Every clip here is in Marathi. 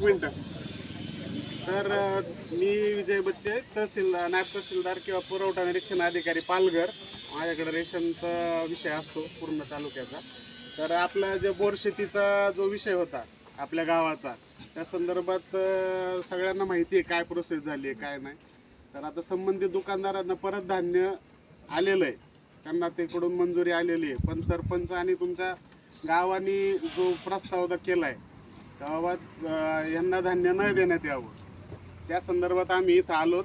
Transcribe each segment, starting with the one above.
एक तर मी विजय बच्चे तहसीलदार नायब तहसीलदार किंवा पुरवठा निरीक्षण अधिकारी पालघर. माझ्याकडे रेशनचा विषय असतो पूर्ण तालुक्याचा. तर आपला जे बोर शेतीचा जो विषय होता आपल्या गावाचा त्या संदर्भात सगळ्यांना माहिती आहे काय प्रोसेस झाली आहे काय नाही. तर आता संबंधित दुकानदारांना परत धान्य आलेलं आहे. त्यांना तिकडून मंजुरी आलेली आहे. पण सरपंच आणि तुमच्या गावाने जो प्रस्ताव केला आहे गावात यांना धान्य न देण्यात यावं. त्या संदर्भात आम्ही इथं आलोत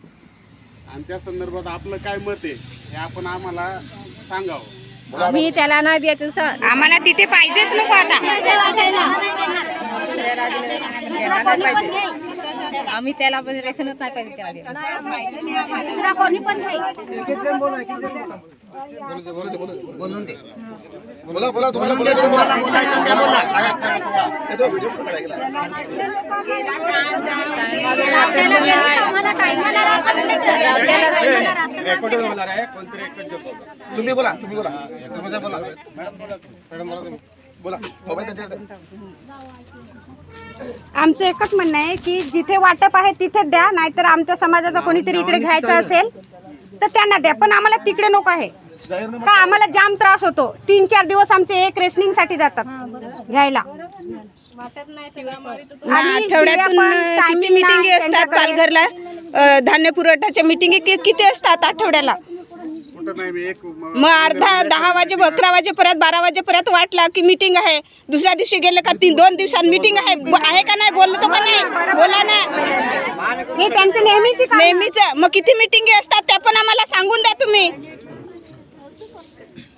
आणि त्या संदर्भात आपलं काय मत आहे हे आपण आम्हाला सांगावं. आम्ही त्याला नाही द्यायचं सर. आम्हाला तिथे पाहिजेच नको आता. आम्ही त्याला पण रेशनच नाही पाहिजे त्याला. कोणी पण नाही. तुम्ही बोला तुम्ही बोला. तुम्ही बोला मॅडम बोला तुम्ही. बोला. मोबाईल त्यांच्याकडे. आमचं एकच म्हणणं आहे की जिथे वाटप आहे तिथे द्या नाहीतर आमच्या समाजाचा कोणीतरी इकडे घ्यायचं असेल तर त्यांना द्या. पण आम्हाला तिकडे नको आहे. का आम्हाला जाम त्रास होतो. तीन चार दिवस आमचे एक रेसनिंगसाठी जातात घ्यायला. आणि आठवड्यातून शिव्या पण किती timing ला मिटिंगी असतात त्यांच्याकडे- पालघरला? अ, धान्य पुरवठ्याच्या मिटिंगी कि- किती असतात आठवड्याला? कुठं नाही मी एक मग अर्धा दहा वाजे अकरा वाजेपर्यंत बारा वाजेपर्यंत वाटला की मिटिंग आहे. दुसऱ्या दिवशी गेलं का तीन दोन दिवसांनी मिटिंग आहे. ब- आहे का नाही? बोलतो का नाही? बोला ना. हे त्यांची नेहमीची नेहमीच. मग किती मिटिंगी असतात त्या पण आम्हाला सांगून द्या तुम्ही.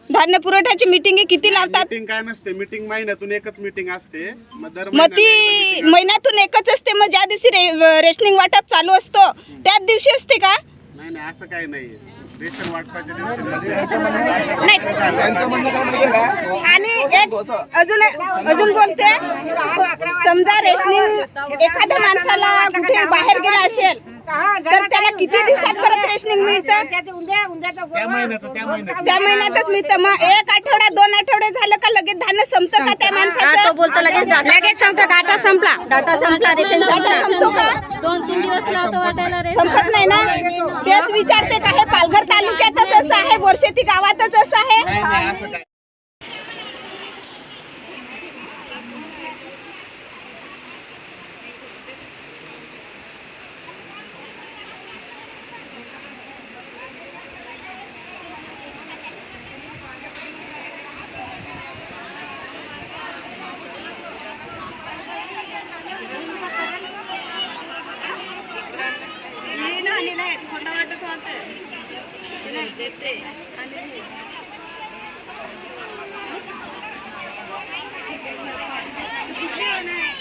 धान्य पुरवठ्याची मिटिंगी किती लावतात? मीटिंग काय नसते मीटिंग महिन्यातून एकच मीटिंग असते. मग दर मग महिन्याला ती एकदा meeting महिन्यातून एकच असते मग ज्या दिवशी रे- रेशनिंग वाटप चालू असतो त्याच दिवशी असते का. नाही नाही असं काही नाहीये. रेशन वाटपाच्या दिवशी नाही त्यांचं म्हणणं काय माहितीये का? आणि एक अजून अजून बोलते. समजा रेशनिंग एखाद्या माणसाला कुठे बाहेर गेला असेल तर त्याला किती दिवसात परत रेशनिंग मिळतं? त्या महिन्यातच मिळतं. मग एक आठवडा दोन आठवडे झालं का लगेच धान्य संपतं का त्या माणसाचं? बोलतो लगेच लगेच संपतो. डाटा संपला. डाटा संपला रेशन डाटा संपतो का? दोन तीन दिवस लावतो वाटायला रेशन संपत नाही ना? तेच विचारते का हे पालघर तालुक्यातच असं आहे? बोरशेती गावातच असं आहे? Thank you.